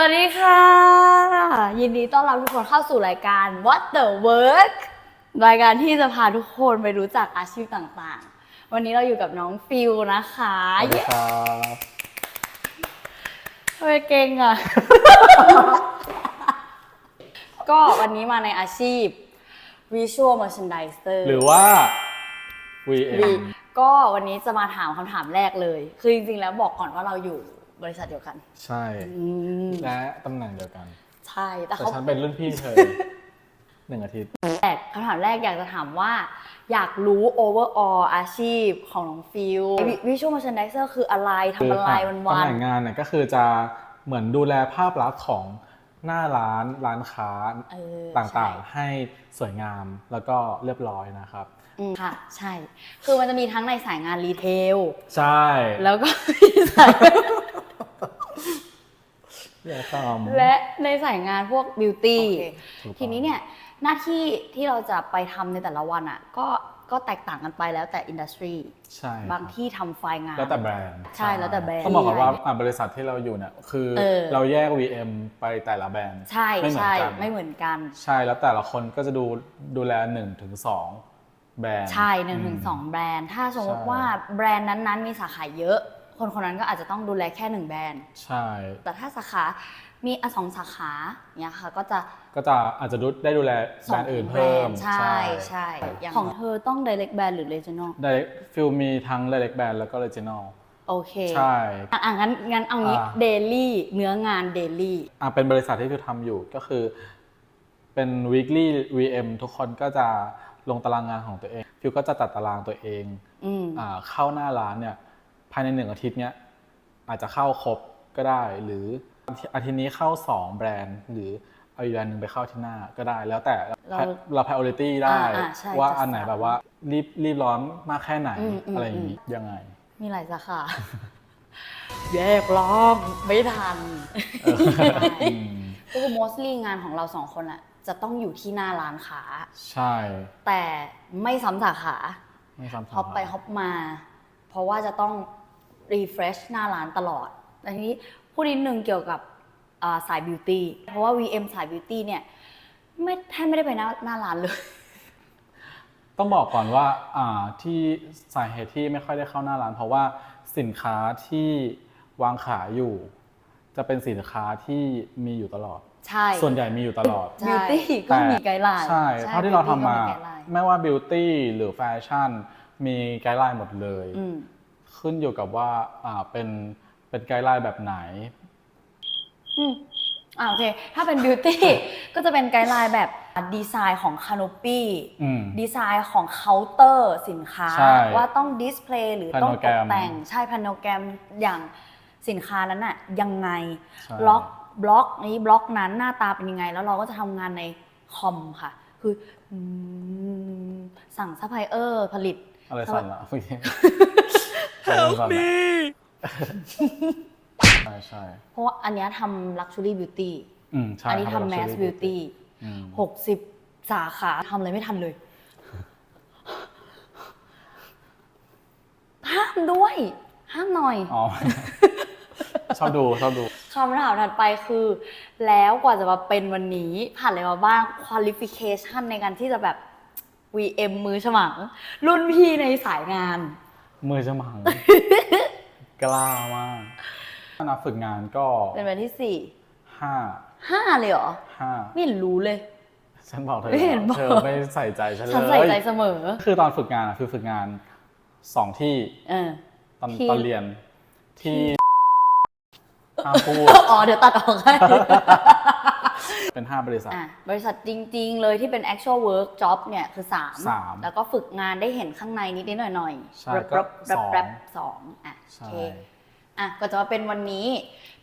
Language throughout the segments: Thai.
สวัสดีค่ะ ยินดีต้อนรับทุกคนเข้าสู่รายการ What the Work รายการที่จะพาทุกคนไปรู้จักอาชีพต่างๆ วันนี้เราอยู่กับน้องฟิวนะคะสวัสดีเย้ครับทำไมเก่งอะ ก็วันนี้มาในอาชีพ Visual Merchandiser หรือว่าวี VM ก็วันนี้จะมาถามคำถามแรกเลย คือจริงๆแล้วบอกก่อนว่าเราอยู่ บริษัทเดียวกัน ใช่ อืมและตำแหน่งเดียวกัน ใช่แต่แต่เขา ฉันเป็นรุ่นพี่เธอ หนึ่งอาทิตย์แรกคำถามแรกอยากจะถามว่า อยากรู้ overall อาชีพของน้องฟิววิชวลมาร์ชันไดเซอร์คืออะไรทำอะไรวันตำวัน แหน่งงานเนี่ยก็คือจะเหมือนดูแลภาพลักษณ์ของหน้าร้านร้านค้าเออต่างใช่ๆให้สวยงามแล้วก็เรียบร้อยนะครับอืมค่ะ ใช่ คือมันจะมีทั้งในสายงานรีเทล ใช่ แล้วก็มีสายเรียกซ้ำ และในสายงานพวกบิวตี้โอเคถูกต้องทีนี้เนี่ยหน้าที่ที่เราจะไปทำในแต่ละวันอะก็ก็แตกต่างกันไปแล้วแต่อินดัสทรีใช่บางที่ทำไฟล์งาน แล้วแต่แบรนด์ใช่แล้วแต่แบรนด์ต้องบอกก่อนว่าอะบริษัทที่เราอยู่เนี่ยคือเออเราแยก VM ไปแต่ละแบรนด์ใช่ไม่เหมือนใช่กันไม่เหมือนกัน ใช่แล้วแต่ละคนก็จะดูดูแล1นถึงสแบรนด์ใช่หนึ่งถึงสองแบรนด์ ถ้าสมมติใช่ว่าแบรนด์นั้นๆ มีสาขาเยอะ คนคนนั้นก็อาจจะต้องดูแลแค่หนึ่งแบรนด์ ใช่ แต่ถ้าสาขามีอะสองสาขาเนี่ยค่ะก็จะก็จะอาจจะดูได้ดูแลสแบรองนด์อื่นแบรเพิ่มนด์ใช่ใช่อย่างของเธอต้อง direct brand หรือ regional ได้ฟิลมีทั้ง direct brand แล้วก็ regional โอเค ใช่ อะอะงั้นงั้นเอางี้อ่า daily เนื้องาน daily อะเป็นบริษัทที่ฟิวทำอยู่ก็คือ เป็น weekly VM ทุกคนก็จะลงตารางงานของตัวเอง ฟิวก็จะจัดตารางตัวเองอืมอ่าเข้าหน้าร้านเนี่ย ภายในหนึ่งอาทิตย์เนี้ยอาจจะเข้าครบก็ได้ หรืออาทิตย์นี้เข้า 2 แบรนด์ หรือเอาอีกแบรนด์หนึ่งไปเข้าที่หน้าก็ได้ แล้วแต่เราเรา priority ได้ อ่าอ่าใช่ว่าจะอันไหนสั่งแบบว่ารีบรีบร้อนมากแค่ไหนอืมอืมอะไรอย่างนี้ยังไง มีหลายสาขา แยกล้องไม่ทัน อืมก็คือ mostly งานของเราสองคนอะจะต้องอยู่ที่หน้าร้านค้าใช่แต่ไม่ซ้ำสาขา ไม่ซ้ำฮอปไปฮอปมา เพราะว่าจะต้อง refresh หน้าร้านตลอดแต่ทีนี้พูดนิดนึงเกี่ยวกับอ่าสายบิวตี้ เพราะว่า VM สายบิวตี้เนี่ยไม่แทบไม่ได้ไปหน้าหน้าร้านเลย ต้องบอกก่อนว่าอ่าที่สาเหตุที่ไม่ค่อยได้เข้าหน้าร้าน เพราะว่าสินค้าที่วางขายอยู่ จะเป็นสินค้าที่มีอยู่ตลอด ใช่ ส่วนใหญ่มีอยู่ตลอดบิวตี้ก็มีไกด์ไลน์ ใช่เท่าที่เราทำมา beauty ก็ไกด์ไลน์ไม่ว่าบิวตี้หรือแฟชั่นมีไกด์ไลน์หมดเลยอืม ขึ้นอยู่กับว่า อ่าเป็นเป็นไกด์ไลน์แบบไหน อืมอ่าโอเค ถ้าเป็นบิวตี้ ก็จะเป็นไกด์ไลน์แบบดีไซน์ของคา n น p ปี้อืม ดีไซน์ของเคาน์เตอร์สินค้า ใช่ว่าต้องดิสเพลย์หรือต้องตก Panogram แต่งใช่พานโนแกรมอย่างสินค้านั้นอะยังไง ใช่ บล็อกบล็อกนี้บล็อกนั้นหน้าตาเป็นยังไง แล้วเราก็จะทำงานในคอมค่ะ คืออืมสั่งซัพพลายเออร์ผลิต อะไรสั่นละเมื่อกี้ Help me ใช่ใช่เพราะว่าอันเนี้ยทำลักชัวรี่บิวตี้อืมใช่อันนี้ครับทำแมส luxury บิวตี้อืมหกสิบสาขาทำอะไรไม่ทันเลยห้ามด้วยห้ามหน่อย อ๋อ ชอบดูชอบดูคำถามถัดไปคือ แล้วกว่าจะมาเป็นวันนี้ผ่านอะไรมาบ้าง qualification ในการที่จะแบบ VM มือฉมัง รุ่นพี่ในสายงาน มือจะมัง กล้ามากนับฝึกงานก็เป็นวันที่สี่ห้าห้าเลยเหรอห้าไม่เห็นรู้เลย ฉันบอกเธอไม่เห็นบอก เธอไม่ใส่ใจฉันเลยฉันใส่ใจเสมอ คือตอนฝึกงานอะคือฝึกงานสองที่เออ ตอนที่ ตอนเรียนที่ห้ามพูด อ๋อเดี๋ยวตัดออกให้ เป็นห้าบริษัท อะบริษัทจริง ๆ เลยที่เป็น actual work job เนี่ยคือ3สามแล้วก็ฝึกงานได้เห็นข้างในนิดๆหน่อยๆใช่รับก็รับสองรับสองอะโอใช่เคอะก็จะมาเป็นวันนี้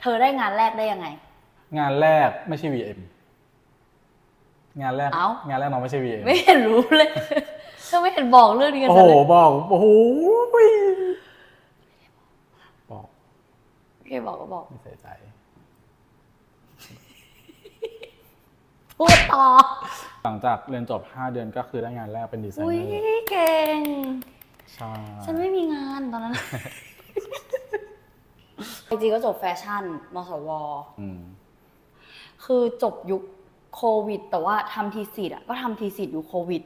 เธอได้งานแรกได้ยังไง งานแรกไม่ใช่ VM งานแรก เอ้า งานแรกน้องไม่ใช่ VM ไม่เห็นรู้เลย เธอไม่เห็นบอกเรื่องนี้กันโอ้ฉัโหนเลยบอก โอ้โหบอกพี่บอกก็บอก ไม่ใส่ใจ พูดต่อ หลังจากเรียนจบ 5 เดือนก็คือได้งานแรกเป็นดีไซเนอุ้ยอร์เก่ง ใช่ฉันไม่มีงานตอนนั้น จริงๆก็จบแฟชั่น มสว อืมคือจบยุคโควิด แต่ว่าทำทีสิทธ์อะก็ทำทีสิทธ์อยู่โควิด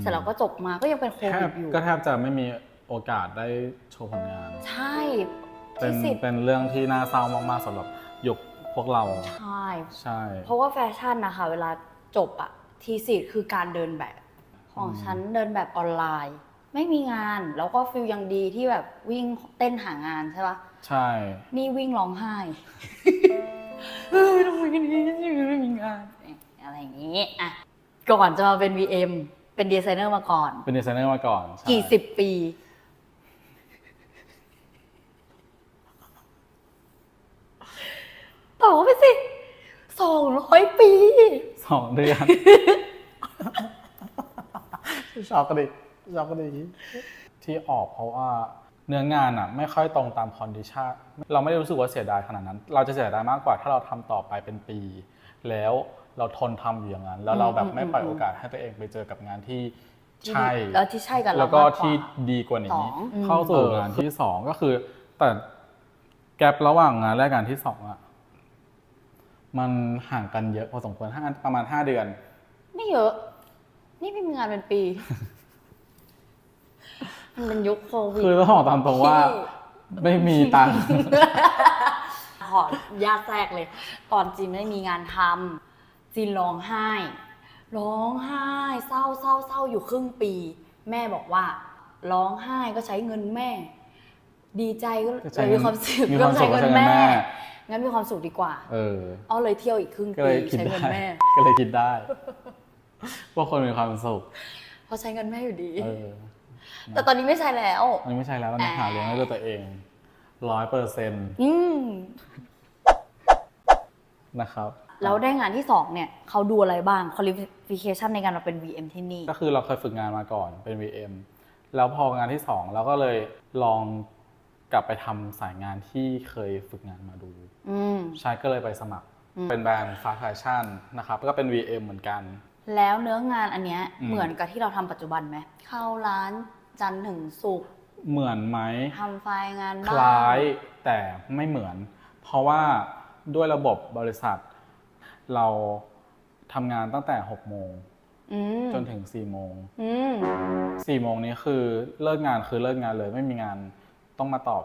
เสร็จแล้วก็จบมาก็ยังเป็นโคแทวิบดอยู่ ก็แทบจะไม่มีโอกาสได้โชว์ผลงาน ใช่เป็ทีนสิทธ์เป็นเรื่องที่น่าเศร้ามากๆสำหรับยุค พวกเราใช่ใช่ เพราะว่าแฟชั่นนะคะเวลาจบอะทีสิทธ์คือการเดินแบบ ของฉันเดินแบบออนไลน์ ไม่มีงานแล้วก็ฟิลยังดีที่แบบวิ่งเต้นหางานใช่ปะใช่ นี่วิ่งร้องไห้เออทำไมกันนี้ไม่มีงานอะไรอย่างนี้อะก่อนจะมาเป็น VM เป็นดีไซเนอร์มาก่อน เป็นดีไซเนอร์มาก่อนใช่กี่สิบปี อบไปสิสองร้อยปี สองเดือน ชอบกันดิชอบกันดิที่ออกเพราะว่าเนื้องานอะ ไม่ค่อยตรงตามคอนดิชันเราไม่ได้รู้สึกว่าเสียดายขนาดนั้น เราจะเสียดายมากกว่าถ้าเราทำต่อไปเป็นปี แล้วเราทนทำอยู่อย่างนั้น แล้วเราแบบไม่ปล่อยโอกาสให้ตัวเองไปเจอกับงานที่ใช่แล้วที่ใช่กับเราแล้วก็มากว่าที่ดีกว่าสนี้องอืมเข้าสู่งานที่สองก็คือ แต่แกลระหว่างงานแรกงานที่สองอะ มันห่างกันเยอะพอสมควรห้าประมาณห้าเดือน ไม่เยอะ นี่ไม่มีงานเป็นปี มันเป็นยุคโควิดคือต้องบอกตามตรงว่า ไม่มีตังค์ขอญาตแทรกเลย ตอนจีนไม่มีงานทำจีนร้องไห้ ร้องไห้ เศร้าเศร้าเศร้าอยู่ครึ่งปี แม่บอกว่า ร้องไห้ก็ใช้เงินแม่ ดีใจก็ก็ใช้เลยมีความสุขมีความสุขก็ใช้เงินแม่ งั้นมีความสุขดีกว่า เออ เอาเลยเที่ยวอีกครึ่งก็ปีเลยคิดใช้ได้เงินแม่ ก็เลยคิดได้ว่าคนมีความสุข เพราะใช้เงินแม่อยู่ดี เออแต่ตอนนี้ไม่ใช่แล้วอันนี้ไม่ใช่แล้วตอนนี้หาเลี้ยงด้วยตัวเองร้อยเปอร์เซ็นต์อืม นะครับ แล้วได้งานที่สองเนี่ยเขาดูอะไรบ้าง qualification ในการมาเป็น VM ที่นี่ ก็คือเราเคยฝึกงานมาก่อนเป็น VM แล้วพองานที่สองเราก็เลยลอง กลับไปทำสายงานที่เคยฝึกงานมาดู อืม ใช่ก็เลยไปสมัครเป็นแบรนด์ฟาสต์แฟชั่นนะครับก็เป็น VM เหมือนกัน แล้วเนื้องานอันเนี้ยอืม เหมือนกับที่เราทำปัจจุบันไหมเข้าร้านจันทร์ถึงศุกร์เหมือนไหม ทำไฟล์งานคบ้างล้ายแต่ไม่เหมือน เพราะว่าด้วยระบบบริษัท เราทำงานตั้งแต่ 6 โมง อืมจนถึง 4 โมง อืม 4 โมงนี้คือเลิกงานคือเลิกงานเลยไม่มีงาน ต้องมาตอบ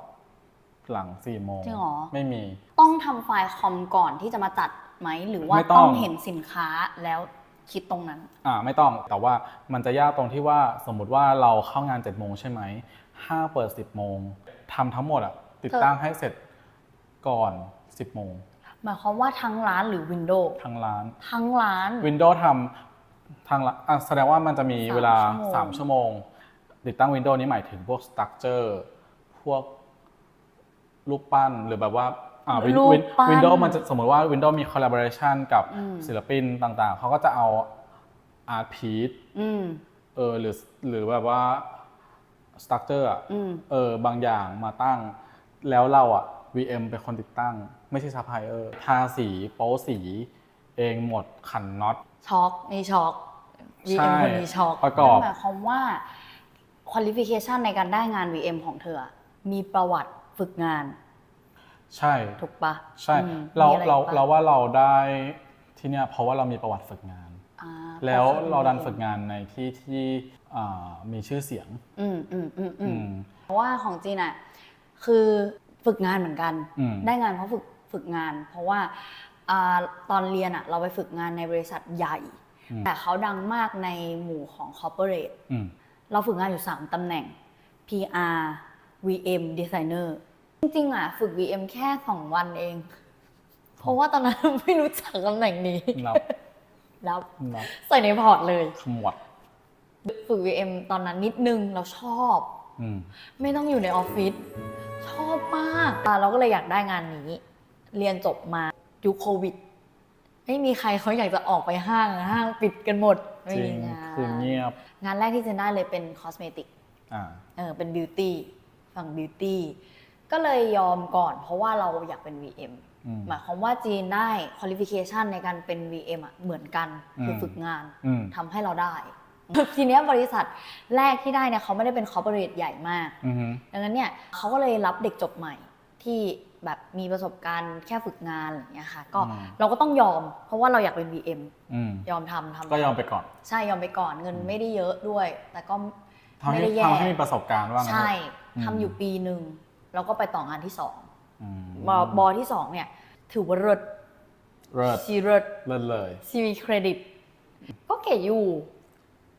หลัง4โมงจริงเหรอ ไม่มี ต้องทำไฟล์คอมก่อนที่จะมาจัดไหม หรือว่าไม่ต้ต้อองงเห็นสินค้าแล้วคิดตรงนั้น อ่าไม่ต้องแต่ว่ามันจะยากตรงที่ว่าสมมุติว่าเราเข้างาน7จ็ดโมงใช่ไหมห้างเปิด 10บโมงทำทั้งหมดอะติดตั้งให้เสร็จก่อน 10บโมงหมายความว่าทั้งร้านหรือวินโดว์ทั้งร้าน ทั้งร้าน Windows ทำทางร้านอะแสดงว่ามันจะมีสามเวลา ชั่วโมง 3 ชั่วโมง ติดตั้ง Windows นี้หมายถึงพวก Structure พวกรูปปั้นหรือแบบว่าอ่า Win- รูป Win- ปั้น Windows มันจะสมมติว่า Windows มี collaboration กับอืมศิลปินต่างๆ เขาก็จะเอา art piece อืม เออหรือหรือแบบว่า structure อะอืม เออบางอย่างมาตั้ง แล้วเราอะ VM เป็นคนติดตั้ง ไม่ใช่ซัพพลายเออร์ทาสีโป๊สี เองหมดขันน็อต ช็อกนี่ช็อกใช่ VM คนนี้ช็อกประกอบ นั่นหมายความว่า qualification ในการได้งาน VM ของเธออะ มีประวัติฝึกงาน ใช่ถูกปะใช่อืมเรามีอะไรเราอีกปะเราว่าเราได้ที่เนี่ยเพราะว่าเรามีประวัติฝึกงาน อ่าแล้วพอเราดันฝึกงานในที่ที่อ่ามีชื่อเสียงอืมอืมอืมอือืมม เพราะว่าของจีนอะคือฝึกงานเหมือนกัน อืม ได้งานเพราะฝึกฝึกงาน เพราะว่าอ่าตอนเรียนอะเราไปฝึกงานในบริษัทใหญ่ อืม แต่เขาดังมากในหมู่ของ corporate อืม เราฝึกงานอยู่ 3ตำแหน่ง PR VM Designer จริงๆอะฝึก VM แค่ 2 วันเอง เพราะว่าตอนนั้นไม่รู้จักตำแหน่งนี้ รับแล้วรับใส่ในพอร์ตเลย ขมวดฝึก VM ตอนนั้นนิดนึงเราชอบ อืม ไม่ต้องอยู่ในออฟฟิศชอบมากอะเราก็เลยอยากได้งานนี้ เรียนจบมายุคโควิด ไม่มีใครเขาอยากจะออกไปห้างห้างปิดกันหมดไม่จริมีงงานคือเงียบ งานแรกที่เจนได้เลยเป็นคอสเมติก อ่า เออเป็นบิวตี้ ฝั่งบิวตี้ก็เลยยอมก่อน เพราะว่าเราอยากเป็น VM อืมหมายความว่าจีนได้ qualification ในการเป็น VM อะเหมือนกันคืออมฝึกงานอืมทำให้เราได้ทีเนี้ยบริษัทแรกที่ได้เนี่ยเขาไม่ได้เป็น corporate ใหญ่มากอืมดังนั้นเนี่ยเขาก็เลยรับเด็กจบใหม่ที่แบบมีประสบการณ์แค่ฝึกงานอะไรอย่างเงี้ยค่ะ ก็อืมเราก็ต้องยอม เพราะว่าเราอยากเป็น VM อืมยอมทำทำก็ยอมไปก่อน ใช่ยอมไปก่อนเงินไม่ได้เยอะด้วย แต่ก็ทำไม่ให้ได้แย่ทำให้มีประสบการณ์ว่างั้นใช่เถอะ ทำอยู่ปีหนึ่งแล้วก็ไปต่องานที่สองอืมบอบอที่สองเนี่ยถือว่าเลิศเลิศชีเลิศเลิศเลย ชีมีเครดิต ก็เก๋อยู่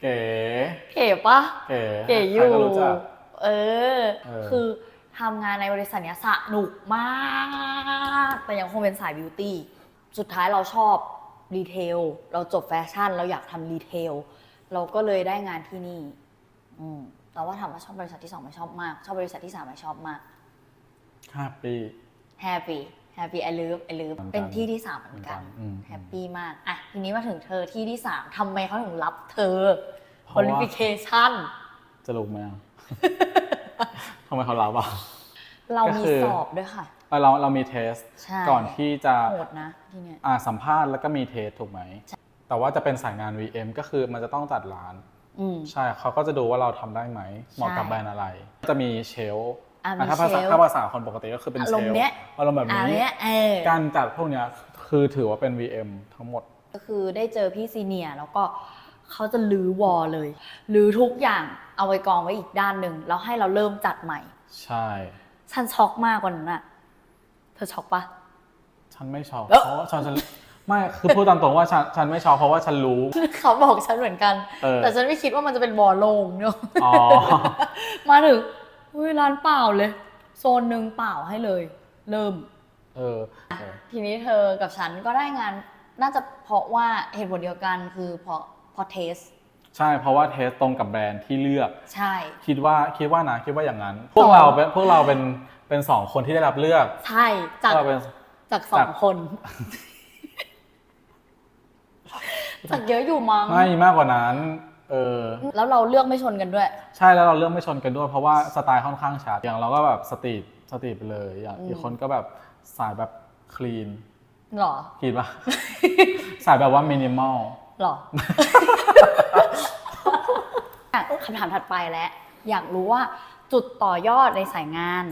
เก๋เก๋ปะ เก๋เก๋อใครยู่ก็รู้จัก เออ เออ คือทำงานในบริษัทเนี้ยสนุกมาก แต่ยังคงเป็นสายบิวตี้ สุดท้ายเราชอบรีเทล เราจบแฟชั่น เราอยากทำรีเทล เราก็เลยได้งานที่นี่ อืม แต่ว่าถามว่าชอบบริษัทที่สองไม่ชอบมาก ชอบบริษัทที่สามไม่ชอบมากห้าปีแฮปปี้แฮปปี้ไอ o v ฟไอ o v ฟเหมือนกันเป็นที่ที่สามเหมือนกันเหมือนกันอืมแฮปปี้มากอะทีนี้มาถึงเธอที่ที่สามทำไมเขาถึงรับเธอเพราะว่า qualification จะรู้ไหมอะทำไมเขารับอะเราก็มีคือสอบด้วยค่ะเออเราเรามีเทสใช่ก่อนที่จะโหดนะที่เนี่ยอ่าสัมภาษณ์แล้วก็มีเทสถูกไหมแต่ว่าจะเป็นสายงาน VM ก็คือมันจะต้องจัดร้าน อืม ใช่เขาก็จะดูว่าเราทำได้ไหมเหมาะกับใช่แบรนด์อะไร จะมีเชลฟ์อะมีอะถ้าภาษาเชลฟ์ถ้าภาษาคนปกติก็คือเป็นอาเชรลมณ์ฟ์เนี้ย อารมณ์แบบอันนี้ เนี้ยเออ การจัดพวกเนี้ยคือถือว่าเป็น VM ทั้งหมด ก็คือได้เจอพี่ซีเนียร์แล้วก็เขาจะลื้อวอลเลยลื้อทุกอย่างเอาไว้กองไว้อีกด้านหนึ่งแล้วให้เราเริ่มจัดใหม่ ใช่ ฉันช็อกมากกว่านั้นอะเธอช็อกปะ ฉันไม่ชอบเอ้อ เพราะว่าฉันฉัน ไม่คือพูดตามตรงว่าฉันฉันไม่ชอบเพราะว่าฉันรู้ เขาบอกฉันเหมือนกัน เออ แต่ฉันไม่คิดว่ามันจะเป็นวอลโลงเนาะอ๋อ มาถึงอุ้ยร้านเปล่าเลย โซนหนึ่งเปล่าให้เลย เริ่ม เออเออ ทีนี้เธอกับฉันก็ได้งานน่าจะเพราะว่าเหตุผลเดียวกันคือพอพอเทส ใช่เพราะว่าเทสตรงกับแบรนด์ที่เลือก ใช่ คิดว่าคิดว่านะคิดว่าอย่างนั้น พวกเราเป็นพวกเราเป็นเป็นสองคนที่ได้รับเลือกใช่ จาก เราเป็น จากสอจางกคน จากเยอะอยู่มั้งไม่มากกว่านั้น เออ แล้วเราเลือกไม่ชนกันด้วย ใช่แล้วเราเรื่องไม่ชนกันด้วยเพราะว่าสไตล์ค่อนข้างชัดอย่างเราก็แบบสตรีทสตรีทไปเลย อย่างอืมอีกคนก็แบบสายแบบคลีนหรอคิดว่าสายแบบว่ามินิมอลหรออะคำถามถัดไปแล้วอยากรู้ว่าจุดต่อยอดในสายงาน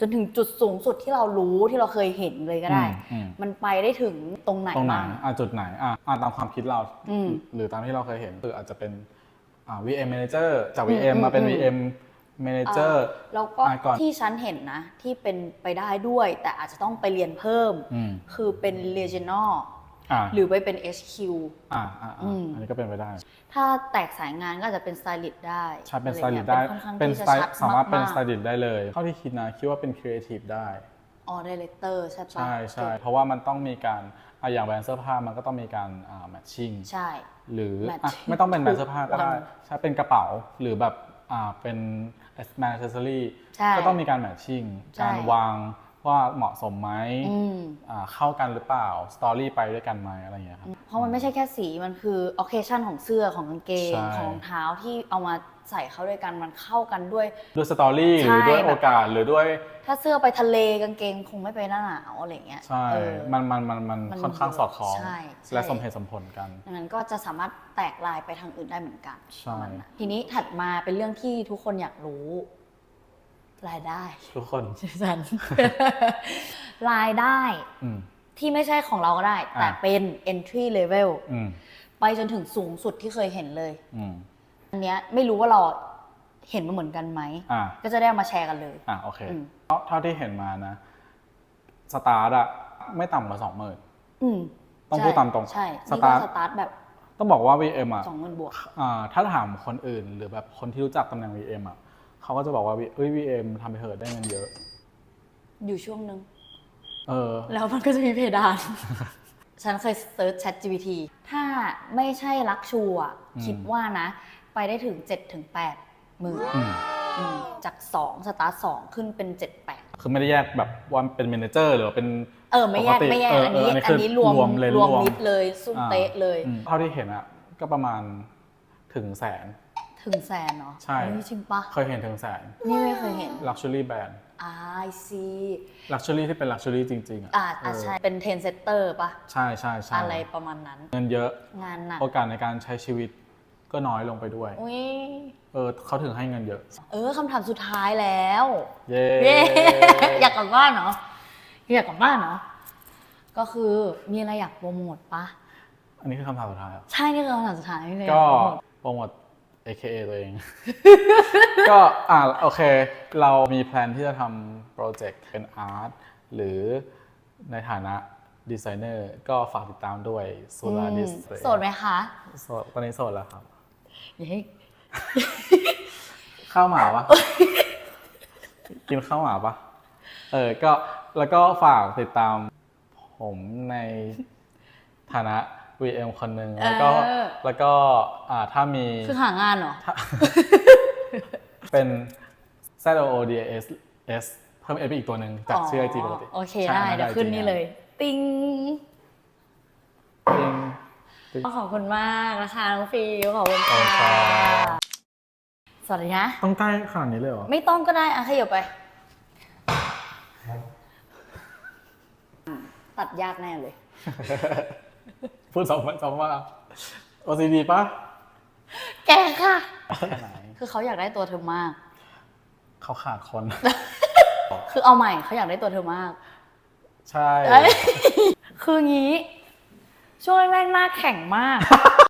จนถึงจุดสูงสุดที่เรารู้ที่เราเคยเห็นเลยก็ได้อืม มันไปได้ถึงตรงไหนตรงไหนบ้าง อะจุดไหนอะอะตามความคิดเรา อืมหรือตามที่เราเคยเห็นคืออาจจะเป็นอ่า VM Manager จาก อืม VM มาเป็น อืม VM Manager แล้วก็อะก่อนที่ฉันเห็นนะ ที่เป็นไปได้ด้วย แต่อาจจะต้องไปเรียนเพิ่ม อืม คือเป็น regional อ่า หรือไปเป็น HQ อ่าอ่าอือ่ามอันนี้ก็เป็นไปได้ ถ้าแตกสายงานก็อาจจะเป็น stylist ได้ใช่เป็นสอะไตรลิงี้สยต์ได้ค่อนข้างเป็นที่สจะไตล์ชัดสามารถเป็นกสๆไตลิสต์ได้เลย เท่าที่คิดนะคิดว่าเป็นครีเอทีฟได้ อ๋อ director ใช่ปะใช่ใช่เพราะว่ามันต้องมีการอะอย่างแบรนด์เสื้อผ้ามันก็ต้องมีการอ่าแมทชิ่งใช่ หรือ Matching อะไม่ต้องเป็นแบรนด์เสื้อผ้าก็ได้ทุกวันใช่เป็นกระเป๋าหรือแบบอ่าเป็นแมนเซอรี่ใช่ก็ต้องมีการแมทชิ่งใช่ การวาง ว่าเหมาะสมไหมอืม อ่าเข้ากันหรือเปล่าสตอรี่ไปด้วยกันไหมอะไรอย่างเงี้ยครับ เพราะมันไม่ใช่แค่สี มันคือ occasion ของเสื้อของกางเกง ใช่ ของรองเท้าที่เอามาใส่เข้าด้วยกัน มันเข้ากันด้วย ด้วยสตอรี่หใช่รือด้วยแบบ โอกาสหรือด้วยถ้าเสื้อไปทะเลกางเกงคงไม่ไปหน้าหนาวอะไรเงี้ยใช่เออ มันมันมันมันมันค่อนข้างสอดคล้องใช่ใช่ และสมเหตุสมผลกัน ดังนั้นก็จะสามารถแตกลายไปทางอื่นได้เหมือนกันใช่ ประมาณนั้นทีนี้ถัดมาเป็นเรื่องที่ทุกคนอยากรู้ รายได้ทุกคนฉันรายได้อืมที่ไม่ใช่ของเราก็ได้ แต่อะเป็น entry level อืมไปจนถึงสูงสุดที่เคยเห็นเลยอืมอันเนี้ยไม่รู้ว่าเราเห็นมาเหมือนกันไหมอ่าก็จะได้เอามาแชร์กันเลย อ่าโอเคอืมเท่าเท่าที่เห็นมานะ สตาร์ทอะไม่ต่ำกว่าสองหมื่นอืมต้องใช่พูดตามตรงใช่สนี่ตาก็ร์ทสตาร์ทแบบ ต้องบอกว่า VM อะสองหมื่นบวกอ่าถ้าถามคนอื่นหรือแบบคนที่รู้จักตำแหน่ง VM อะ เขาก็จะบอกว่าเอ้ย VM ทำไปเถอะได้เงินเยอะ อยู่ช่วงหนึ่งเออ แล้วมันก็จะมีเพดาน ฉันเคยเซิร์ช Chat GPT ถ้าไม่ใช่ลักชูอะอืม คิดว่านะ ไปได้ถึง7ถึง8หมื่นอืมอืมจาก2สตาร์ท2ขึ้นเป็น 7 8 คือไม่ได้แยกแบบว่าเป็นเมนเจอร์หรือว่าเป็น เออ ไม่แยก ปกติไม่แยก เอออันนี้เอออันนี้อัคืนอนี้รวมรวมเลยรวมรวม มิดเลย ซุ่มอ่าเต๊ะเลย อืมเท่าที่เห็นอะก็ประมาณถึงแสน ถึงแสนเนาะใช่เฮ้ยจริงปะเคยเห็นถึงแสน นี่ไม่เคยเห็น Luxury Brand อ่าซี Luxury ที่เป็น Luxury จริงๆอะอ่าอ่าเออใช่ เป็นเทนเซตเตอร์ปะใช่ใช่ใช่อะไรประมาณนั้น เงินเยอะ งานหนัก โอกาสในการใช้ชีวิตก็น้อยลงไปด้วย อุ้ย เออเขาถึงให้เงินเยอะ เออคำถามสุดท้ายแล้ว เย้ เย้ อยากกลับบ้านเหรออยากกลับบ้านเนาะก็คือมีอะไรอยากโปรโมทปะอันนี้คือคำถามสุดท้ายเหรอใช่นี่คือคำถามสุดท้ายเลยก็อยาโปรโมทโปรโมท AKA ตัวเอง ก็อ่าโอเค เรามีแพลนที่จะทำโปรเจกต์เป็นอาร์ตหรือในฐานะดีไซเนอร์ก็ฝากติดตามด้วยสุราดิสอืมโสดไหมคะโสดตอนนี้โสดแล้วครับอย่าให้ข้าวหมาปะกินข้าวหมาปะเออก็แล้วก็ฝากติดตามผมในฐานะ VM คนหนึ่งแล้วก็เออ แล้วก็อ่าถ้ามีคือหางานเหรอเป็น Z O O D S S เพิ่ม S ไปอีกตัวหนึ่งจากชื่อไอจีปกติโอเคใช่ได้อัเดี๋ยวขึ้นนี่เลย ติงจริงขอบคุณมากนะคะน้องฟิวขอบคุณขอบค่ะคุณครับ สวัสดีนะ ต้องใกล้ขนาดนี้เลยเหรอ ไม่ต้องก็ได้อะขยับไป ตัดยากแน่เลย พูดสองวันสองว่า OCD ปะแกค่ะแค่ไหนคือเขาอยากได้ตัวเธอมาก เขาขาดคน คือเอาใหม่เขาอยากได้ตัวเธอมาก ใช่ เอ้ยคืองี้ ช่วงแรกๆหน้าแข็งมาก